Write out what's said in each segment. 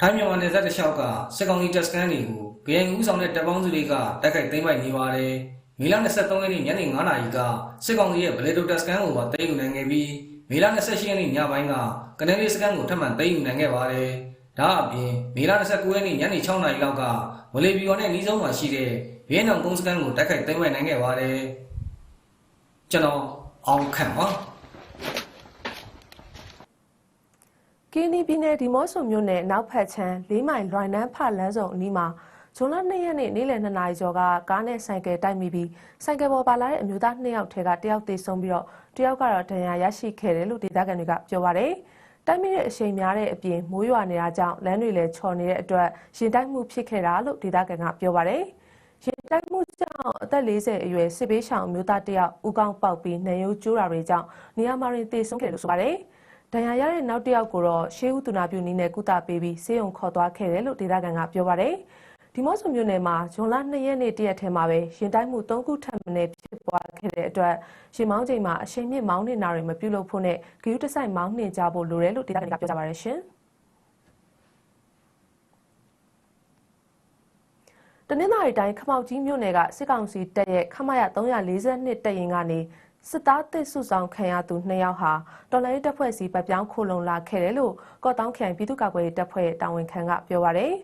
ထိုင်းမြန်မာနယ်စပ်တစ်လျှောက်ကစစ်ကောင်စီတပ်စခန်းတွေကို BN ဦးဆောင်တဲ့တပ်ပေါင်းစုတွေကတိုက်ခိုက်သိမ်းပိုက်နေပါတယ်။မေလ23ရက်နေ့ညနေ9:00နာရီကစစ်ကောင်စီရဲ့ဗလေတိုတပ်စခန်းကိုပါသိမ်းယူနိုင်ခဲ့ပြီးမေလ28ရက်နေ့ညပိုင်းကကနေရီစခန်းကိုထပ်မံသိမ်းယူနိုင်ခဲ့ပါတယ်။ဒါအပြင်မေလ29ရက်နေ့ညနေ6:00နာရီလောက်ကဝလေဘီယောနဲ့နီးဆုံးမှာရှိတဲ့ဘီယန်အောင်ကုန်းစခန်းကိုတိုက်ခိုက်သိမ်းပိုက်နိုင်ခဲ့ပါတယ်။ကျွန်တော်အောင်ခန့်ပါ ကင်းနီပြည်နယ်ဒီမော့ဆိုမြို့နယ်အနောက်ဖက်ချမ်း၄မိုင်လွိုင်နန်းဖလန်းဆောင်အနီးမှာဇွန်လ2ရက်နေ့နေ့လယ်2နာရီကျော်ကကားနဲ့ဆိုင်ကယ်တိုက်မိပြီးဆိုင်ကယ်ပေါ်ပါလာတဲ့အမျိုးသား2ယောက်ထဲကတစ်ယောက်သေဆုံးပြီးတော့တစ်ယောက်ကတော့ဒဏ်ရာရရှိခဲ့တယ်လို့ဒေသခံတွေကပြောပါတယ်။တိုက်မိတဲ့အချိန်များတဲ့အပြင်မိုးရွာနေတာကြောင့်လမ်းတွေလည်းချော်နေတဲ့အတွက်ရင်တိုက်မှုဖြစ်ခဲ့တာလို့ဒေသခံကပြောပါတယ်။ရင်တိုက်မှုကြောင့်အသက်40အရွယ်စစ်ဘေးရှောင်အမျိုးသားတစ်ယောက်ဦးကောင်းပေါက်ပြီးနှံရိုးကျိုးတာတွေကြောင့်နေရာမှာရင်သေဆုံးခဲ့တယ်လို့ဆိုပါတယ်။ ဒဏ်ရာရတဲ့နောက်တစ်ယောက်ကိုတော့ရှေးဦးသူနာပြုနည်းနဲ့ကုသပေးပြီးဆေးရုံခေါ်သွားခဲ့တယ်လို့ဒေသခံကပြောပါတယ်။ဒီမော့ဆိုမြို့နယ်မှာဇွန်လ2ရက်နေ့တရက်ထဲမှာပဲရင်တိုက်မှု3ခုထပ်မံဖြစ်ပွားခဲ့တဲ့အတွက်ရှင်မောင်းချိန်မှာအရှိန်မြင့်မောင်းနေတာတွေမပြုလုပ်ဖို့နဲ့ဂရုတစိုက်မောင်းနှင်ကြဖို့လိုတယ်လို့ဒေသခံကပြောကြပါရရှင်။တနင်္လာရီတိုင်းခမောက်ကြီးမြို့နယ်ကစစ်ကောင်စီတပ်ရဲ့ခမရ342တပ်ရင်ကနေ စစ်သားတစ်စုဆောင်ခံရသူ2ယောက်ဟာတော်လိုင်းတပ်ဖွဲ့စီပတ်ပြောင်းခိုလုံလာခဲ့တယ်လို့ကော့တောင်းခရိုင်ပြည်သူ့ကာကွယ်ရေးတပ်ဖွဲ့တာဝန်ခံကပြောပါရယ်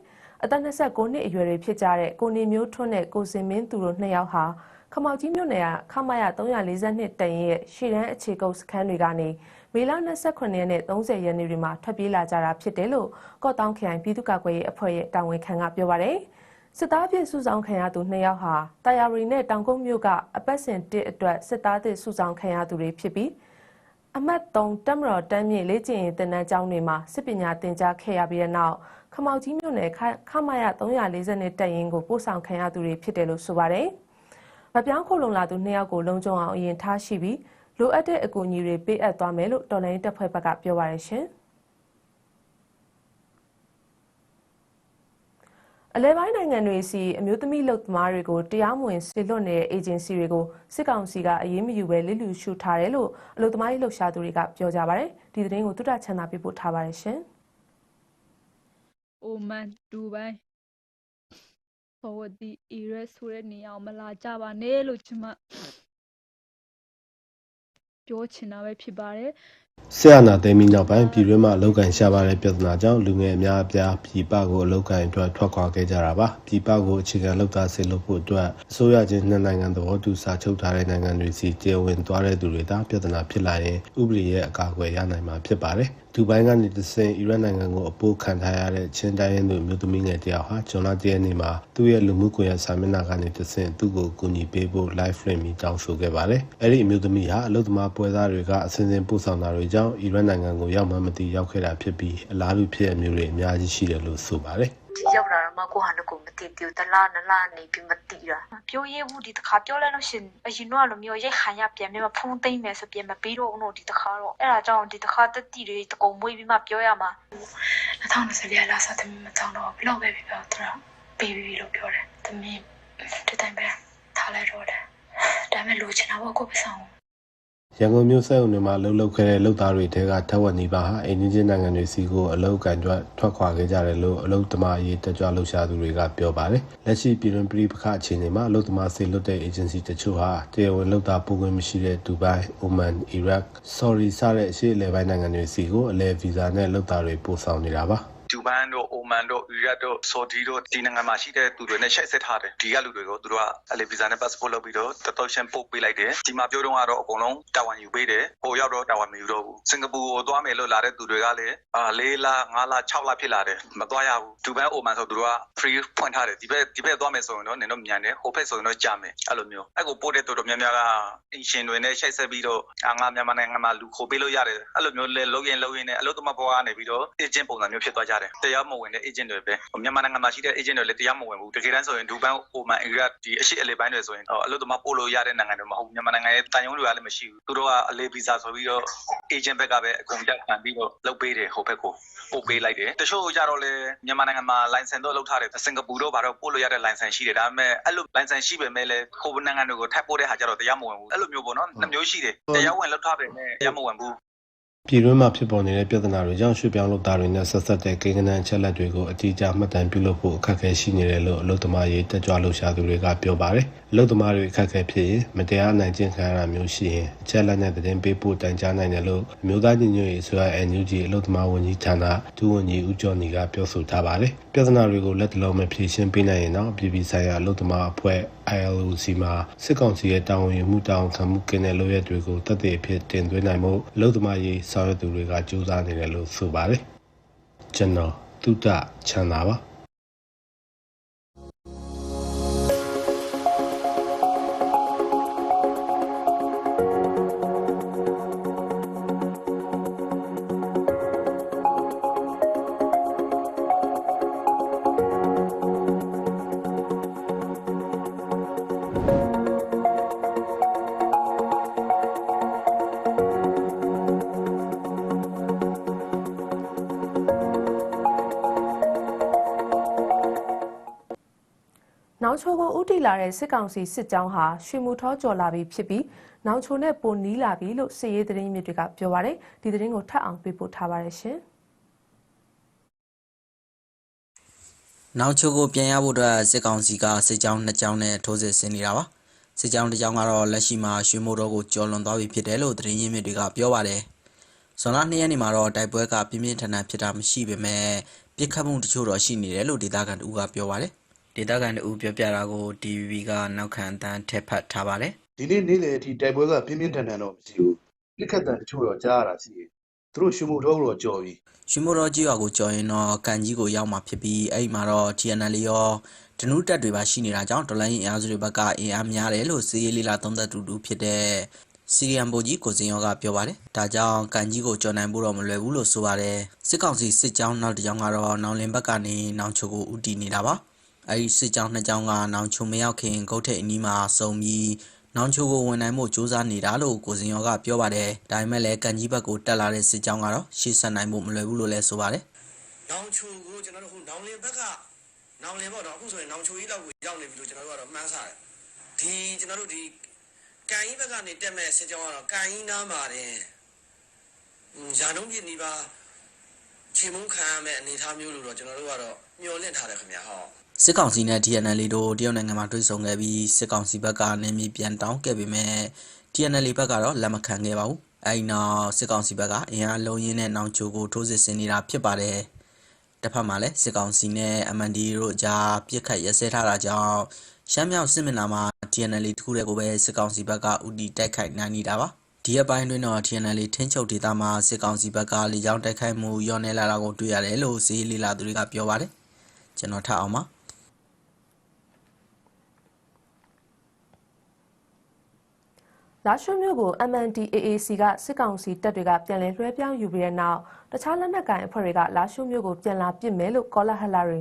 အသက်29နှစ်အရွယ်တွေဖြစ်ကြတဲ့ကိုနေမျိုးထွန်းနဲ့ကိုစင်မင်းသူတို့2ယောက်ဟာခမောက်ကြီးမြို့နယ်ကခမရ342တပ်ရင်ရဲ့ရှေ့တန်းအခြေကုပ်စခန်းတွေကနေမေလ29ရက်နဲ့30ရက်နေ့တွေမှာထွက်ပြေးလာကြတာဖြစ်တယ်လို့ကော့တောင်းခရိုင်ပြည်သူ့ကာကွယ်ရေးအဖွဲ့ရဲ့တာဝန်ခံကပြောပါရယ် စစ်သားအဖြစ်စုဆောင်ခံရသူ2ယောက်ဟာတာယာရီနဲ့တောင်ကုန်းမြို့ကအပတ်စဉ်1အတွက်စစ်သားအဖြစ်စုဆောင်ခံရသူတွေဖြစ်ပြီးအမတ်3တက်မတော်တန်းမြင့်လေးကျင်ရင်တင်နန်းကျောင်းတွေမှာစစ်ပညာသင်ကြားခဲ့ရပြီးတဲ့နောက်ခမောက်ကြီးမြို့နယ်ခခမရ340နဲ့တက်ရင်ကိုပို့ဆောင်ခံရသူတွေဖြစ်တယ်လို့ဆိုပါတယ်။ဗပြောင်းခုလုံလာသူ2ယောက်ကိုလုံခြုံအောင်အရင်ထားရှိပြီးလိုအပ်တဲ့အကူအညီတွေပေးအပ်သွားမယ်လို့တော်လိုင်းတပ်ဖွဲ့ဘက်ကပြောပါရရှင်။ အလဲပိုင်းနိုင်ငံတွေစီအမျိုးသမီးလုပ်သမားတွေကိုတရားမဝင်ဆေလွတ်နေတဲ့အေဂျင်စီတွေကိုစစ်ကောင်စီကအရေးမယူဘဲလစ်လူရှုထားတယ်လို့အလုပ်သမားရေးလှုပ်ရှားသူတွေကပြောကြပါဗျ။ဒီသတင်းကိုတုဒ္ဒချန်တာပြပို့ထားပါတယ်ရှင်။အိုမန်ဒူဘိုင်းဆော်ဒီအီရက်ဆိုတဲ့နေရာကိုမလာကြပါနဲ့လို့ကျွန်မပြောချင်တာပဲဖြစ်ပါတယ် ဆရာနာသိမ်းပြီးနောက်ပိုင်းပြည်တွင်းမှာအလောက်ကန်ရှားပါတဲ့ပြဿနာကြောင့်လူငယ်အများအပြားပြည်ပကိုအလောက်ကန်အတွက်ထွက်ခွာခဲ့ကြတာပါပြည်ပကိုအခြေခံလောက်သားဆေးလုပ်ဖို့အတွက်အစိုးရချင်းနှစ်နိုင်ငံသဘောတူစာချုပ်ထားတဲ့နိုင်ငံတွေစီကျေဝင်သွားတဲ့သူတွေဒါပြဿနာဖြစ်လာရင်ဥပဒေရဲ့အကာအကွယ်ရနိုင်မှာဖြစ်ပါတယ်ဒူဘိုင်းကနေတဆင်အီရတ်နိုင်ငံကိုအပိုးခံထားရတဲ့ချင်းတိုင်းရင်းသူမျိုးသမီးငယ်တယောက်ဟာဂျွန်လာတရက်နေ့မှာသူ့ရဲ့လူမှုကွန်ရက်စာမျက်နှာကနေတဆင်သူ့ကိုကူညီပေးဖို့ live stream ပြီးတောင်းဆိုခဲ့ပါတယ်။အဲ့ဒီအမျိုးသမီးဟာအလုသမားပွဲသားတွေကအစဉ်စဉ်ပို့ဆောင်တာတွေကြောင့်အီရတ်နိုင်ငံကိုရောက်မှမသိရောက်ခဲ့တာဖြစ်ပြီးအလားတူဖြစ်အမျိုးတွေအများကြီးရှိတယ်လို့ဆိုပါတယ်။ဒီ ရောက်လာတော့မှကိုဟာနကိုမသိဘူးတလားနလားနေပြီးမသိတာပြောရဘူးဒီတခါပြောလိုက်လို့ရှင်အရင်တော့လိုမျိုးရိတ်ခါရပြန်ပြီးမှဖုံးသိမ့်မယ်ဆိုပြန်မပြီးတော့ဘူးတော့ဒီတခါတော့အဲ့ဒါကြောင့်ဒီတခါတက်တီတွေတကုံမွေးပြီးမှပြောရမှာ2020လေးလာစားတယ်မတောင်းတော့ဘလောက်ပဲပြပြောတော့ပေးပြီးလို့ပြောတယ်သမီးဒီတိုင်းပဲထားလိုက်တော့တယ်ဒါပေမဲ့လိုချင်တာပေါ့ကိုပဆောင် ရန်ကုန်မြို့စက်ုံတွေမှာအလုပ်လုပ်ခဲ့တဲ့လုပ်သားတွေတဲကထက်ဝက်နီးပါးဟာအိန္ဒိယနိုင်ငံတွေစီကိုအလုပ်ကန်ကြွထွက်ခွာခဲ့ကြတယ်လို့အလုပ်သမားအရေးတက်ကြွလှုပ်ရှားသူတွေကပြောပါတယ်။လက်ရှိပြည်တွင်းပြည်ပခအခြေအနေမှာအလုပ်သမားစေလွတ်တဲ့ agency တချို့ဟာတရားဝင်လုပ်သားပို့ခွင့်မရှိတဲ့ဒူဘိုင်း၊အိုမန်၊အီရတ်၊ဆော်ရီစတဲ့အရှေ့အလယ်ပိုင်းနိုင်ငံတွေစီကိုအလဲဗီဇာနဲ့လုပ်သားတွေပို့ဆောင်နေတာပါ။ ဒူဘန်တို့အိုမန်တို့အီရတ်တို့ဆော်ဒီတို့ဒီနိုင်ငံမှာရှိတဲ့သူတွေနဲ့ရှိုက်ဆက်ထားတယ်ဒီကလူတွေကိုသူတို့ကအလေဗီဇာနဲ့ passport လုပ်ပြီးတော့တတော်ရှင်ပို့ပေးလိုက်တယ်ဒီမှာပြောတော့ကတော့အကုန်လုံးတာဝန်ယူပေးတယ်ဟိုရောက်တော့တာဝန်မယူတော့ဘူးစင်ကာပူကိုသွားမယ်လို့လာတဲ့သူတွေကလည်းအာ၄လ၅လ6လဖြစ်လာတယ်မသွားရဘူးဒူဘန်အိုမန်ဆိုသူတို့က free ဖွင့်ထားတယ်ဒီဘက်ဒီဘက်သွားမယ်ဆိုရင်တော့နင်တို့မြန်တယ်ဟိုဘက်ဆိုရင်တော့ကြာမယ်အဲ့လိုမျိုးအဲ့ကိုပို့တဲ့တော်တော်များများကအင်ရှင်တွေနဲ့ရှိုက်ဆက်ပြီးတော့အာငါမြန်မာနိုင်ငံမှာလူခိုပေးလို့ရတယ်အဲ့လိုမျိုးလဲလုံးရင်လုံးရင်နဲ့အလို့တမဘွားကနေပြီးတော့ agent ပုံစံမျိုးဖြစ်သွားကြတယ်တရားမဝင်တဲ့ agent တွေပဲမြန်မာနိုင်ငံမှာရှိတဲ့ agent တွေလည်းတရားမဝင်ဘူးတကယ်တမ်းဆိုရင်ဒူဘန်အိုမန်အီရတ်ဒီအရှိအလေပိုင်းတွေဆိုရင်အလို့တမပို့လို့ရတဲ့နိုင်ငံတွေမဟုတ်ဘူးမြန်မာနိုင်ငံရဲ့တန်ယုံတွေကလည်းမရှိဘူးသူတို့ကအလေဗီဇာဆိုပြီးတော့ agent ဘက်ကပဲအကုန်တက်ခံပြီးတော့လုပ်ပေးတယ်ဟိုဘက်ကိုပို့ပေးလိုက်တယ်တချို့ကြတော့လေမြန်မာနိုင်ငံမှာ license တော့လုပ်ထားတယ်စင်ကာပူတော့ဘာတော့ပို့လို့ရတဲ့ license ရှိတယ်ဒါပေမဲ့အဲ့လို license ရှိပေမဲ့လည်းဟိုနိုင်ငံတွေကိုထပ်ပို့တဲ့ဟာကြတော့တရားမဝင်ဘူးအဲ့လိုမျိုးပေါ့နော်နှစ်မျိုးရှိတယ်တရားဝင်လုပ်ထားပေမဲ့တရားမဝင်ဘူး ပြည်တွင်းမှာဖြစ်ပေါ်နေတဲ့ ပြဿနာတွေကြောင့် ရွှေ့ပြောင်းလုပ်သားတွေနဲ့ ဆက်ဆက်တဲ့ ကိန်းဂဏန်း အချက်လက်တွေကို အတိအကျ မှတ်တမ်းပြုလုပ်ဖို့ အခက်အခဲရှိနေတယ်လို့ အလုပ်သမားရေး တက်ကြွလှုပ်ရှားသူတွေက ပြောပါတယ်။အလုပ်သမားတွေ အခက်အခဲဖြစ်ရင် မတရားနိုင်ကျင့်ခံရတာမျိုးရှိရင် အချက်လက်နဲ့ သတင်းပေးဖို့ တိုင်ကြားနိုင်တယ်လို့ အမျိုးသားညီညွတ်ရေးဆိုရ NUG အလုပ်သမားဝန်ကြီးဌာန ဒုဝန်ကြီး ဦးကျော်နေကပြောဆိုထားပါတယ်။ပြဿနာတွေကိုလက်တလုံးမဖြေရှင်းပေးနိုင်ရင်တော့ပြည်ပြည်ဆိုင်ရာ အလုပ်သမားအဖွဲ့ ILOC မှာစစ်ကောင်စီရဲ့တာဝန်ယူမှုတာဝန်ခံမှုကင်းတဲ့လုပ်ရက်တွေကိုတသက်အဖြစ်တင်သွင်းနိုင်မှုအလုပ်သမားရေးဆောင်ရွက်သူတွေကကြိုးစားနေတယ်လို့ဆိုပါတယ်။ကျွန်တော်တုဒ္ဒချမ်းသာပါ နောက်ချိုကိုဥတီလာတဲ့စစ်ကောင်စီစစ်ကြောင်းဟာရွှေမူထောကျော်လာပြီဖြစ်ပြီးနောက်ချိုနဲ့ပိုနီးလာပြီလို့စစ်ရေးသတင်းမြစ်တွေကပြောပါရယ်ဒီသတင်းကိုထပ်အောင်ပေးပို့ထားပါရရှင်နောက်ချုပ်ကိုပြန်ရဖို့အတွက်စစ်ကောင်စီကစစ်ကြောင်းနှစ်ကြောင်းနဲ့ထိုးစစ်ဆင်နေတာပါစစ်ကြောင်းတစ်ကြောင်းကတော့လက်ရှိမှာရွှေမိုးတော်ကိုကျော်လွန်သွားပြီဖြစ်တယ်လို့သတင်းရင်းမြစ်တွေကပြောပါတယ်ဇွန်လ2ရက်နေ့မှာတော့တိုက်ပွဲကပြင်းပြင်းထန်ထန်ဖြစ်တာမရှိပေမဲ့ပြစ်ခတ်မှုတချို့တော့ရှိနေတယ်လို့ဒေသခံတို့ကပြောပါတယ် ဒေသခံတို့ပြောပြတာကို DVB ကနောက်ခံအတန်းထက်ဖတ်ထားပါတယ်ဒီနေ့နေ့လယ်အထိတိုက်ပွဲကပြင်းပြင်းထန်ထန်တော့မရှိဘူးပြစ်ခတ်တန်တချို့တော့ကြားရတာရှိတယ်သူတို့ရှုံမှုတော့တော့ကြော်ပြီရွှေမိုးတော်ကြီးရွာကိုကြော်ရင်တော့ကန်ကြီးကိုရောက်မှာဖြစ်ပြီးအဲ့ဒီမှာတော့ TNL ရောဒနုတက်တွေပါရှိနေတာကြောင့်ဒေါ်လာရင်းအင်အားစုတွေဘက်ကအင်အားများတယ်လို့စီးရေးလီလာသုံးသက်တူတူဖြစ်တဲ့စီရီယံဘိုကြီးကိုစင်ရောကပြောပါတယ်။ဒါကြောင့်ကန်ကြီးကိုကြော်နိုင်ဖို့တော့မလွယ်ဘူးလို့ဆိုပါတယ်။စစ်ကောင်စီစစ်ကြောင်းနောက်တစ်ကြောင်းကတော့နောင်လင်ဘက်ကနေနောင်ချိုကိုဥတီနေတာပါ။ အဲဒီစစ်ကြောင်းနှစ်ကြောင်းကနောင်ချိုမရောက်ခင်ဂုတ်ထိတ်အနီးမှာစုံပြီးနောင်ချိုကိုဝင်နိုင်မှုစူးစမ်းနေတာလို့ကိုစင်ရောကပြောပါတယ်။ဒါပေမဲ့လည်းကန်ကြီးဘက်ကိုတက်လာတဲ့စစ်ကြောင်းကတော့ရှေ့ဆက်နိုင်ဖို့မလွယ်ဘူးလို့လည်းဆိုပါတယ်။နောင်ချိုကိုကျွန်တော်တို့ဟိုနောင်လင်ဘက်ကနောင်လင်ပေါ့နော်အခုဆိုရင်နောင်ချိုကြီးလောက်ကိုရောက်နေပြီလို့ကျွန်တော်တို့ကတော့မှန်းဆတယ်ဒီကျွန်တော်တို့ဒီကန်ကြီးဘက်ကနေတက်မဲ့စစ်ကြောင်းကတော့ကန်ကြီးနားမှာတင်ရာနှုံးပြည့်နေပါချိန်မုန်းခံရမဲ့အနေအထားမျိုးလို့တော့ကျွန်တော်တို့ကတော့မျှော်လင့်ထားတယ်ခင်ဗျာဟော စစ်ကောင်စီနဲ့ TNL တို့တရုတ်နိုင်ငံမှာတွေ့ဆုံခဲ့ပြီးစစ်ကောင်စီဘက်ကနေမြေပြန်တောင်းခဲ့ပေမဲ့ TNL ဘက်ကတော့လက်မခံခဲ့ပါဘူး။အဲဒီနောက်စစ်ကောင်စီဘက်ကအင်အားလုံးရင်းနဲ့နောင်ချိုကိုထိုးစစ်ဆင်နေတာဖြစ်ပါတယ်။တစ်ဖက်မှာလည်းစစ်ကောင်စီနဲ့ MND တို့ကြားပြစ်ခတ်ရစဲထားတာကြောင့်ရှမ်းမြောက်စစ်မျက်နှာမှာ TNL တခုတည်းကိုပဲစစ်ကောင်စီဘက်ကဥတီတိုက်ခိုက်နိုင်နေတာပါ။ဒီအပိုင်းတွင်တော့ TNL ထင်းချုပ်ဒေသမှာစစ်ကောင်စီဘက်ကလေကြောင်းတိုက်ခိုက်မှုရောနေလာတာကိုတွေ့ရတယ်လို့စီးလီလာသူတွေကပြောပါတယ်။ကျွန်တော်ထပ်အောင်ပါ လာရှုမြို့ကို MNDAAC ကစစ်ကောင်စီတပ်တွေကပြန်လည်လွှဲပြောင်းယူပြီးတဲ့နောက်တခြားလက်နက်ကိုင်အဖွဲ့တွေကလာရှုမြို့ကိုပြန်လာပစ်မယ်လို့ကောလာဟလာတွေ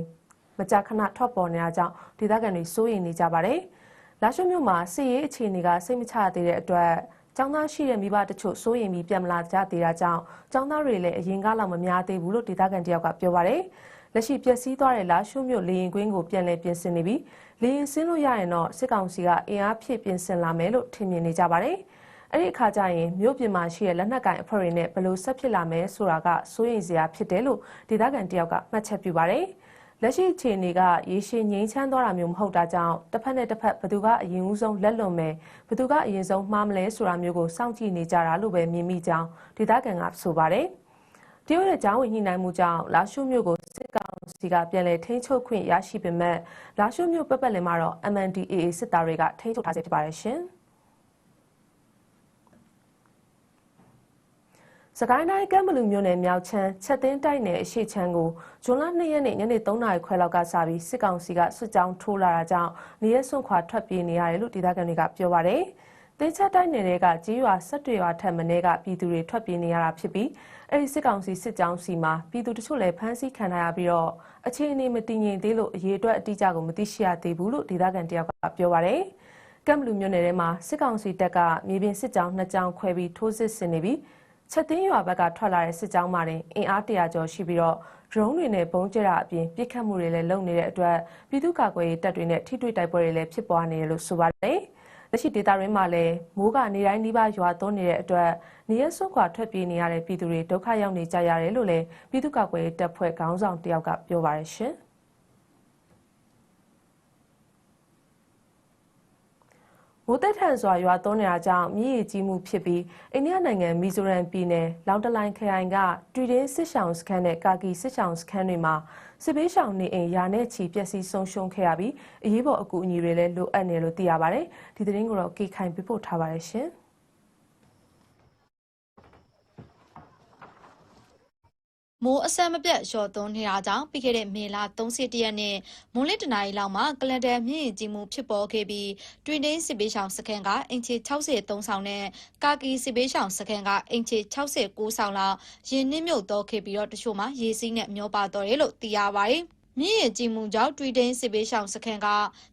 မကြာခဏထွက်ပေါ်နေတာကြောင့်ဒေသခံတွေစိုးရိမ်နေကြပါတယ်။လာရှုမြို့မှာစစ်ရေးအခြေအနေကစိတ်မချသေးတဲ့အတွက်ကျောင်းသားရှိတဲ့မိဘတချို့စိုးရိမ်ပြီးပြန်မလာကြသေးတာကြောင့်ကျောင်းသားတွေလည်းအရင်ကလောက်မများသေးဘူးလို့ဒေသခံတယောက်ကပြောပါတယ်။လက်ရှိပျက်စီးသွားတဲ့လာရှုမြို့လေရင်ကွင်းကိုပြန်လည်ပြင်ဆင်နေပြီး လေရင်ဆင်းလို့ရရင်တော့စစ်ကောင်စီကအင်အားဖြည့်ပြင်ဆင်လာမယ်လို့ထင်မြင်နေကြပါတယ်။အဲ့ဒီအခါကျရင်မြို့ပြင်မှာရှိတဲ့လက်နက်ကင်အဖွဲ့တွေနဲ့ဘယ်လိုဆက်ဖြစ်လာမယ်ဆိုတာကစိုးရိမ်စရာဖြစ်တယ်လို့ဒေသခံတယောက်ကမှတ်ချက်ပြုပါတယ်။လက်ရှိအခြေအနေကရေရှည်ငြိမ်းချမ်းသွားတာမျိုးမဟုတ်တာကြောင့်တစ်ဖက်နဲ့တစ်ဖက်ဘယ်သူကအရင်ဦးဆုံးလက်လွန်မယ်ဘယ်သူကအရင်ဆုံးမှားမလဲဆိုတာမျိုးကိုစောင့်ကြည့်နေကြတာလို့ပဲမြင်မိကြောင်းဒေသခံကဆိုပါတယ်။ တရုတ်ရဲ့ကြောင်းဝင်ညှိနှိုင်းမှုကြောင့်လာရှုမြို့ကိုစစ်ကောင်စီကပြန်လည်ထိန်းချုပ်ခွင့်ရရှိပေမဲ့လာရှုမြို့ပတ်ပတ်လည်မှာတော့ MNDAA စစ်သားတွေကထိန်းချုပ်ထားစေဖြစ်ပါတယ်ရှင်။စကိုင်းတိုင်းကမ်ဘလူမြို့နယ်မြောက်ချမ်းချက်သိန်းတိုက်နယ်အရှိချမ်းကိုဇွန်လ2ရက်နေ့ညနေ3နာရီခွဲလောက်ကစပြီးစစ်ကောင်စီကစစ်ကြောင်းထိုးလာတာကြောင့်နေရဲစွန့်ခွာထွက်ပြေးနေရတယ်လို့ဒေသခံတွေကပြောပါတယ်။ တင်းချက်တိုက်နယ်တွေကကြေးရွာဆက်တွေရွာထက်မင်းကပြည်သူတွေထွက်ပြေးနေရတာဖြစ်ပြီးအဲဒီစစ်ကောင်စီစစ်ကြောင်းစီမှာပြည်သူတချို့လည်းဖမ်းဆီးခံထားရပြီးတော့အခြေအနေမတည်ငြိမ်သေးလို့အရေးအတွက်အတိအကျကိုမသိရှိရသေးဘူးလို့ဒေသခံတယောက်ကပြောပါတယ်။ကမ်ဘလူမြို့နယ်ထဲမှာစစ်ကောင်စီတပ်ကမြေပြင်စစ်ကြောင်းနှစ်ကြောင်းခွဲပြီးထိုးစစ်ဆင်နေပြီးချက်သိန်းရွာဘက်ကထွက်လာတဲ့စစ်ကြောင်းမှတင်အင်အားတရာကျော်ရှိပြီးတော့ဒရုန်းတွေနဲ့ပုံကျရာအပြင်ပြစ်ခတ်မှုတွေလည်းလုပ်နေတဲ့အတွက်ပြည်သူ့ကာကွယ်ရေးတပ်တွေနဲ့ထိတွေ့တိုက်ပွဲတွေလည်းဖြစ်ပွားနေတယ်လို့ဆိုပါတယ် လက်ရှိဒေသရင်းမှာလည်းမိုးကနေတိုင်းနှိပါရွာသွန်းနေတဲ့အတွက်နေရဆွခွာထွက်ပြေးနေရတဲ့ပြည်သူတွေဒုက္ခရောက်နေကြရတယ်လို့လည်းပြည်သူ့ကာကွယ်ရေးတပ်ဖွဲ့ခေါင်းဆောင်တယောက်ကပြောပါရရှင်။မိုးတက်ထန်စွာရွာသွန်းနေတာကြောင့်မြစ်ရေကြီးမှုဖြစ်ပြီးအိန္ဒိယနိုင်ငံမီဇိုရမ်ပြည်နယ်လောင်တလိုင်ခရိုင်ကတွီတင်းစစ်ဆောင်စခန်းနဲ့ကာကီစစ်ဆောင်စခန်းတွေမှာ စစ်ဘေးရှောင်နေအိမ်ယာနဲ့ချီပျက်စီးဆုံးရှုံးခဲ့ရပြီးအရေးပေါ်အကူအညီတွေလည်းလိုအပ်နေလို့သိရပါတယ်။ဒီသတင်းကိုတော့ကေခိုင်ပြပို့ထားပါတယ်ရှင်။ မိုးအဆက်မပြတ်လျှော်သွန်းနေတာကြောင့်ပြီးခဲ့တဲ့မေလ31ရက်နေ့မွန်းလင်းတနာရီလောက်မှာကလန်ဒန်မြင့်ရင်ကြီးမှုဖြစ်ပေါ်ခဲ့ပြီးတွင်တင်းစစ်ပေးဆောင်စခန်းကအင်ချီ63ဆောင်နဲ့ကာကီစစ်ပေးဆောင်စခန်းကအင်ချီ69ဆောင်လောက်ရင်းနှင်းမြုပ်တော့ခဲ့ပြီးတော့တချို့မှာရေစီးနဲ့မျောပါတော့တယ်လို့သိရပါတယ်။ မြင့်ရင်ကြီးမှုကြောင့်တွီတင်းစစ်ပေးဆောင်စခန်းက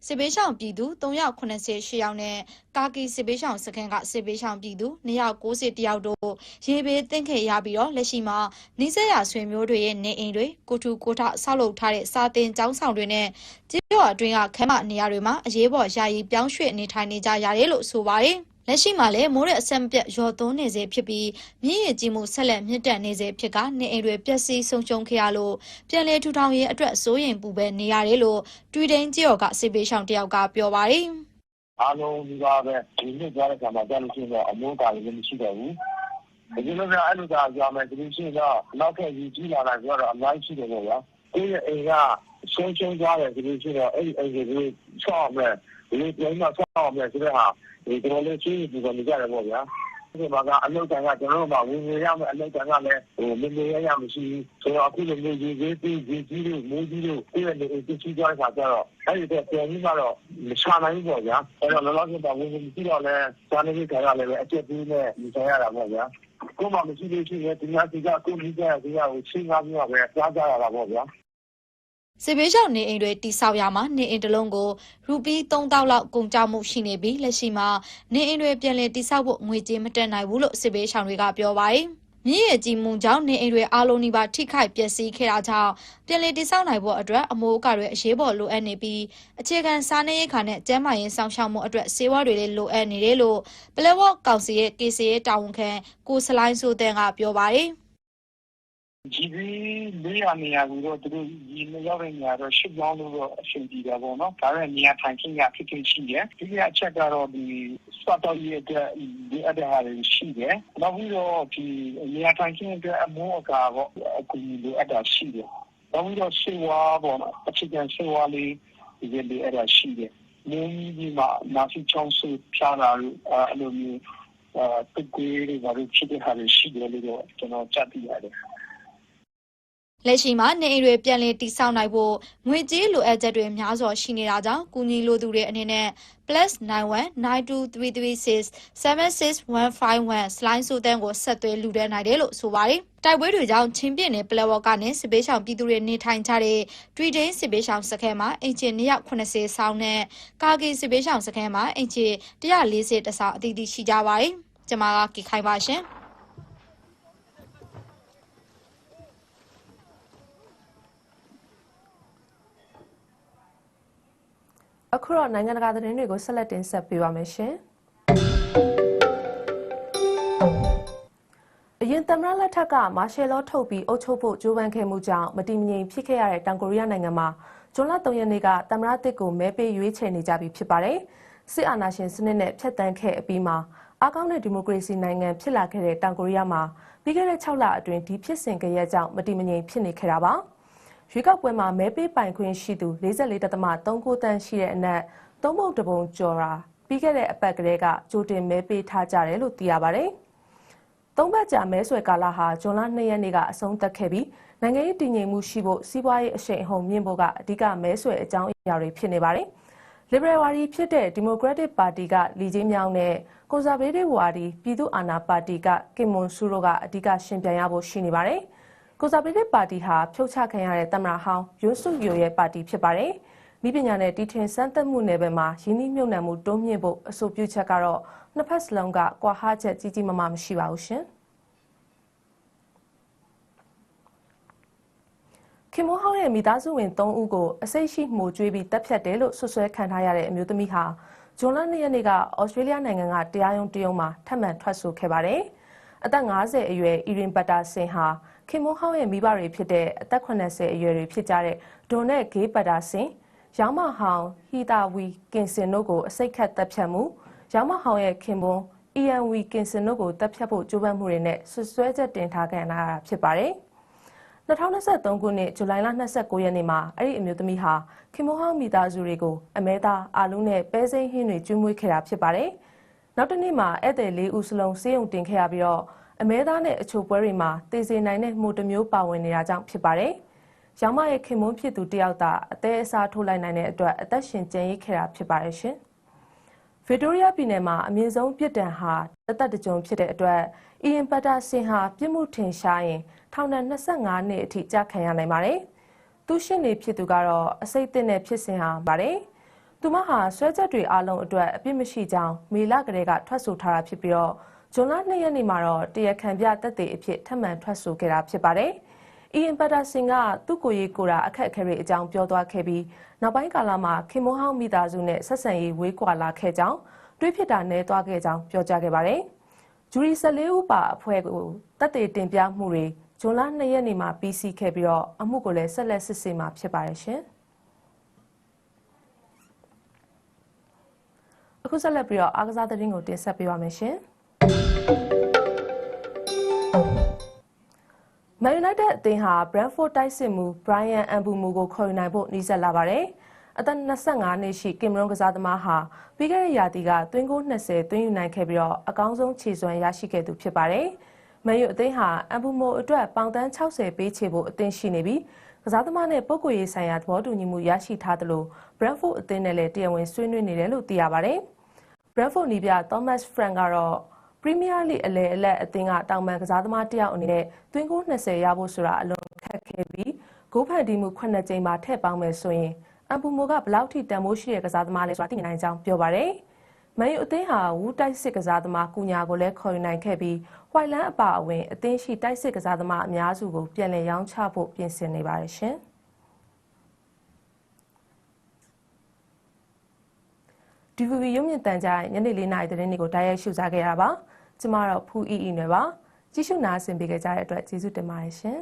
စစ်ပေးဆောင်ပြည်သူ398ယောက်နဲ့ကာကီစစ်ပေးဆောင်စခန်းကစစ်ပေးဆောင်ပြည်သူ290ယောက်တို့ရေဘေးသင့်ခဲ့ရပြီးတော့လက်ရှိမှာနီးစပ်ရာဆွေမျိုးတွေရဲ့နေအိမ်တွေကိုထူကိုထဆောက်လုပ်ထားတဲ့စာတင်ကျောင်းဆောင်တွေနဲ့ကျေးရွာအတွင်းကခမ်းမနေရာတွေမှာအရေးပေါ်ယာယီပြောင်းရွှေ့နေထိုင်နေကြရတယ်လို့ဆိုပါတယ် လက်ရှိမှာလည်းမိုးတဲ့အဆက်မပြတ်ရော်သွန်းနေစေဖြစ်ပြီးမြင့်ရည်ကြီးမှုဆက်လက်မြင့်တက်နေစေဖြစ်ကနေအိမ်တွေပျက်စီးဆုံးရှုံးခဲ့ရလို့ပြန်လည်ထူထောင်ရေးအတွက်စိုးရိမ်ပူပန်နေရတယ်လို့တွီဒိန်ကျော်ကစစ်ပေးဆောင်တယောက်ကပြောပါတယ်အားလုံးဒီပါပဲဒီနေ့ကြားတဲ့ခါမှာကြားလို့ရှိရင်တော့အမိုးတာလည်းမရှိတော့ဘူးဒီလိုမျိုးအဲ့လိုသာကြာမယ်ဒီလိုရှိရင်တော့နောက်ထပ်ကြီးကြီးလာတာကြတော့အများကြီးရှိတယ်ပေါ့ဗျာကိုယ့်ရဲ့အိမ်က ဆုံးရှုံးသွားတယ်ဒီလိုရှိတော့အဲ့ဒီအိမ်ကိုချောက်မယ်ဒီလိုပြန်မှချောက်မယ်ဆိုတဲ့ဟာဒီတော်လေးရှိဒီကနေကြတယ်ပေါ့ဗျာဒီမှာကအလုပ်တန်ကကျွန်တော်တို့ကဝင်ငွေရမယ်အလုပ်တန်ကလည်းဟိုမင်းမရရမရှိဆိုတော့အခုလိုမျိုးရေကြီးပြီးရေကြီးလို့မိုးကြီးလို့ကိုယ့်ရဲ့နေအိမ်ပြည့်စုံသွားတာကြတော့အဲ့ဒီတော့ပြန်ပြီးတော့မချနိုင်ဘူးပေါ့ဗျာအဲ့တော့လောလောဆယ်တော့ဝင်ငွေမရှိတော့လဲစာနေကြရလည်းအကျက်ပြီးနဲ့ဒီဆိုင်ရတာပေါ့ဗျာကိုမှမရှိလို့ရှိရင်ဒီများဒီကကိုကြီးကြရဒီကကိုချင်းကားပြီးတော့ပဲကြားကြရတာပေါ့ဗျာ စစ်ဘေးရှောင်နေအိမ်တွေတိဆောက်ရမှာနေအိမ်တစ်လုံးကိုရူပီ3000လောက်ကုန်ကျမှုရှိနေပြီးလက်ရှိမှာနေအိမ်တွေပြန်လည်တိဆောက်ဖို့ငွေကြေးမတက်နိုင်ဘူးလို့စစ်ဘေးရှောင်တွေကပြောပါတယ်။မြင့်ရကြီးမှုကြောင့်နေအိမ်တွေအားလုံးဒီပါထိခိုက်ပျက်စီးခဲ့တာကြောင့်ပြန်လည်တိဆောက်နိုင်ဖို့အတွက်အမိုးအကာတွေအရေးပေါ်လိုအပ်နေပြီးအခြေခံစားနပ်ရိက္ခာနဲ့ကျန်းမာရေးစောင့်ရှောက်မှုအတွက်စေဝါတွေလည်းလိုအပ်နေတယ်လို့ပလက်ဝေါ့ကောင်စီရဲ့ KCA တာဝန်ခံကိုစလိုင်းဆိုတဲ့ကပြောပါတယ်။ ဒီပြီးလေးရနေရာကိုတော့သူတို့ဒီမရောက်တဲ့နေရာတော့ရှစ်ကြောင်းလို့တော့အဆင်ပြေတာပေါ့နော်ဒါပေမဲ့နေရာထိုင်ခင်းရဖြစ်ဖြစ်ရှိတယ်ဒီကအချက်ကတော့ဒီစတော်ရဲ့အတွက်ဒီအတဲ့ဟာတွေရှိတယ်နောက်ပြီးတော့ဒီနေရာထိုင်ခင်းအတွက်အမိုးအကာပေါ့အကူအညီလိုအပ်တာရှိတယ်နောက်ပြီးတော့စေဝါပေါ့နော်အခြေခံစေဝါလေးဒီလိုအပ်တာရှိတယ်မင်းကြီးမှာနာစီချောင်းဆူဖြားတာလို့အဲ့လိုမျိုးအာတကွေးတွေဘာလို့ဖြစ်တဲ့ဟာတွေရှိတယ်လို့တော့ကျွန်တော်ကြည့်ရတယ် လက်ရှိမှာနေအိမ်တွေပြန်လည်တည်ဆောက်နိုင်ဖို့ငွေကြေးလိုအပ်ချက်တွေများစွာရှိနေတာကြောင့်ကူညီလိုသူတွေအနေနဲ့ +9192367651 slide ဆိုတဲ့ကိုဆက်သွယ်လူတဲ့နိုင်တယ်လို့ဆိုပါတယ်။တိုက်ပွဲတွေကြောင့်ချင်းပြင်းနယ်ပလက်ဝကနဲ့စစ်ပေးဆောင်ပြည်သူတွေနေထိုင်ကြတဲ့တွီဒင်းစစ်ပေးဆောင်စခန်းမှာအင်ချင်280ဆောင်းနဲ့ကာကီစစ်ပေးဆောင်စခန်းမှာအင်ချင်140တဆောင်းအသီးသီးရှိကြပါတယ်။ကျွန်မကကိခိုင်ပါရှင်။ အခုတော့နိုင်ငံတကာသတင်းတွေကိုဆက်လက်တင်ဆက်ပေးပါမယ်ရှင်။အရင်သမ္မတလက်ထက်ကမာရှယ်လောထုတ်ပြီးအုပ်ချုပ်ဖို့ကြိုးပမ်းခဲ့မှုကြောင့်မတည်မငြိမ်ဖြစ်ခဲ့ရတဲ့တောင်ကိုရီးယားနိုင်ငံမှာဇွန်လ3ရက်နေ့ကသမ္မတတစ်ကိုမဲပေးရွေးချယ်နေကြပြီဖြစ်ပါတယ်။စစ်အာဏာရှင်စနစ်နဲ့ဖျက်ဆီးခဲ့အပြီးမှာအကောင်းတဲ့ဒီမိုကရေစီနိုင်ငံဖြစ်လာခဲ့တဲ့တောင်ကိုရီးယားမှာပြီးခဲ့တဲ့6လအတွင်းဒီဖြစ်စဉ်ကြရဲ့ကြောင့်မတည်မငြိမ်ဖြစ်နေခဲ့တာပါ။ ရွေးကောက်ပွဲမှာမဲပေးပိုင်ခွင့်ရှိသူ44.39တန်းရှိတဲ့အနက်သုံးပုံတစ်ပုံကျော်တာပြီးခဲ့တဲ့အပတ်ကလေးကကြိုတင်မဲပေးထားကြတယ်လို့သိရပါတယ်။သုံးပတ်ကြာမဲဆွယ်ကာလဟာဇွန်လ2ရက်နေ့ကအဆုံးသတ်ခဲ့ပြီးနိုင်ငံရေးတည်ငြိမ်မှုရှိဖို့စီးပွားရေးအရှိန်အဟုန်မြင့်ဖို့ကအဓိကမဲဆွယ်အကြောင်းအရာတွေဖြစ်နေပါတယ်။ Liberal ဝါဒီဖြစ်တဲ့ Democratic Party ကလီချင်းမြောင်းနဲ့ Conservative ဝါဒီပြည်သူ့အာဏာပါတီကကင်မွန်ဆူတို့ကအဓိကရှင်ပြိုင်ရဖို့ရှိနေပါတယ်။ ကွန်ဆာဗေးတစ်ပါတီဟာဖြုတ်ချခံရတဲ့သမ္မတဟောင်းယွန်းဆုယိုရဲ့ပါတီဖြစ်ပါတယ်။ဤပညာနဲ့တီထွင်စမ်းသပ်မှုနယ်ပယ်မှာရင်းနှီးမြှုပ်နှံမှုတိုးမြင့်ဖို့အဆိုပြုချက်ကတော့နှစ်ဖက်စလုံးကကွာဟချက်ကြီးကြီးမားမားမရှိပါဘူးရှင်။ခင်မိုးဟောင်းရဲ့မိသားစုဝင်3ဦးကိုအစိတ်ရှိမှုကျွေးပြီးတပ်ဖြတ်တယ်လို့ဆွဆွဲခံထားရတဲ့အမျိုးသမီးဟာဇဇွန်လ2ရက်နေ့ကဩစတြေးလျနိုင်ငံကတရားရုံးတရုံးမှာထပ်မံထွက်ဆိုခဲ့ပါတယ်။အသက်50အရွယ်အီရင်ဘတ်တာဆင်ဟာ ခင်မွန်းဟောင်းရဲ့မိဘတွေဖြစ်တဲ့အသက်80အရွယ်တွေဖြစ်ကြတဲ့ဒွန်နဲ့ဂေးဘတ်တာဆင်ရောင်းမဟောင်းဟီတာဝီကင်စင်တို့ကိုအစိတ်ခတ်တပ်ဖြတ်မှုရောင်းမဟောင်းရဲ့ခင်မွန်းအီယန်ဝီကင်စင်တို့ကိုတပ်ဖြတ်ဖို့ကြိုးပမ်းမှုတွေနဲ့ဆွဆွဲချက်တင်ထားခံရတာဖြစ်ပါတယ်။2023ခုနှစ်ဇူလိုင်လ29ရက်နေ့မှာအဲ့ဒီအမျိုးသမီးဟာခင်မဟောင်းမိသားစုတွေကိုအမဲသားအာလူးနဲ့ပဲစိမ်းဟင်းတွေကျွေးမွေးခဲ့တာဖြစ်ပါတယ်။နောက်တစ်နေ့မှာဧည့်သည်လေးဦးစလုံးစေးရုံတင်ခဲ့ရပြီးတော့ အမဲသားနဲ့အချိုပွဲတွေမှာတည်စေနိုင်တဲ့မှုတစ်မျိုးပါဝင်နေတာကြောင့်ဖြစ်ပါတယ်။ရောင်မရဲ့ခင်မွန်းဖြစ်သူတယောက်သာအသေးအစားထိုးလိုက်နိုင်တဲ့အတွက်အသက်ရှင်ကျန်ရစ်ခဲ့တာဖြစ်ပါတယ်ရှင်။ဗစ်တိုးရီးယားပြည်နယ်မှာအမြင့်ဆုံးပြစ်ဒဏ်ဟာတသက်တကြုံဖြစ်တဲ့အတွက်အီယန်ပတ်တာဆင်ဟာပြစ်မှုထင်ရှားရင်ထောင်ဒဏ်25နှစ်အထိကြာခံရနိုင်ပါတယ်။သူရှင်းနေဖြစ်သူကတော့အစိတ်အသင့်နဲ့ဖြစ်စဉ်ဟာပါတယ်။သူမဟာဆွဲချက်တွေအလုံးအတွက်အပြစ်မရှိကြောင်းမေလကလေးကထွက်ဆိုထားတာဖြစ်ပြီးတော့ ဇွန်လ2ရက်နေ့မှာတော့တရားခံပြတက်တဲ့အဖြစ်ထပ်မံထွက်ဆိုခဲ့တာဖြစ်ပါတယ်။အီယန်ပတ်တာဆင်ကသူ့ကိုယ်ရေးကိုယ်တာအခက်အခဲတွေအကြောင်းပြောသွားခဲ့ပြီးနောက်ပိုင်းကာလမှာခင်မိုးဟောင်းမိသားစုနဲ့ဆက်ဆံရေးဝေးကွာလာခဲ့ကြောင်းတွေးဖြစ်တာနဲသွားခဲ့ကြောင်းပြောကြားခဲ့ပါတယ်။ဂျူရီ14ဦးပါအဖွဲ့ကိုတက်တဲ့တင်ပြမှုတွေဇွန်လ2ရက်နေ့မှာပြီးစီးခဲ့ပြီးတော့အမှုကိုလည်းဆက်လက်စစ်ဆေးမှာဖြစ်ပါတယ်ရှင်။အခုဆက်လက်ပြီးတော့အားကစားသတင်းကိုတင်ဆက်ပေးပါမယ်ရှင်။ မန်ယူနိုက်တက်အသင်းဟာ Brentford တိုက်စစ်မှု Brian Mbeumo ကိုခေါ်ယူနိုင်ဖို့နှီးစပ်လာပါတယ်။အသက်25နှစ်ရှိကင်မရွန်ကစားသမားဟာပြီးခဲ့တဲ့ရာသီကသွင်းဂိုး20သွင်းယူနိုင်ခဲ့ပြီးတော့အကောင်းဆုံးခြေစွမ်းရရှိခဲ့သူဖြစ်ပါတယ်။မန်ယူအသင်းဟာအမ်ဘူမိုအတွက်ပေါင်တန်း60ပေးချေဖို့အသင်းရှိနေပြီးကစားသမားနဲ့ပုဂ္ဂိုလ်ရေးဆိုင်ရာသဘောတူညီမှုရရှိထားသလို Brentford အသင်းနဲ့လည်းတရားဝင်ဆွေးနွေးနေတယ်လို့သိရပါတယ်။ Brentford နီးပြ Thomas Frank ကတော့ Premier League အလဲအလက်အသင်းကတောင်ပန်ကစားသမားတယောက်အနေနဲ့သွင်းဂိုး20ရဖို့ဆိုတာအလွန်ခက်ခဲပြီးဂိုးဖန်တီးမှု9ကြိမ်မှာထည့်ပေါင်းမယ်ဆိုရင်အမ်ပူမိုကဘလောက်ထိတန်ဖိုးရှိတဲ့ကစားသမားလဲဆိုတာသိနေနိုင်ကြောင်းပြောပါရယ်မန်ယူအသင်းဟာဝူတိုက်စစ်ကစားသမားကုညာကိုလည်းခေါ်ယူနိုင်ခဲ့ပြီးဝိုင်လန်အပါအဝင်အသင်းရှိတိုက်စစ်ကစားသမားအများစုကိုပြန်လည်ရောင်းချဖို့ပြင်ဆင်နေပါတယ်ရှင်ဒီဗီရုံမြင့်တန်ကြညနေ၄နာရီသတင်းတွေကိုတိုက်ရိုက်ရှုစားခဲ့ရပါ ကျမတော့ဖူအီအီနယ်ပါကြည့်ရှုနားဆင်ပေးကြတဲ့အတွက်ကျေးဇူးတင်ပါတယ်ရှင်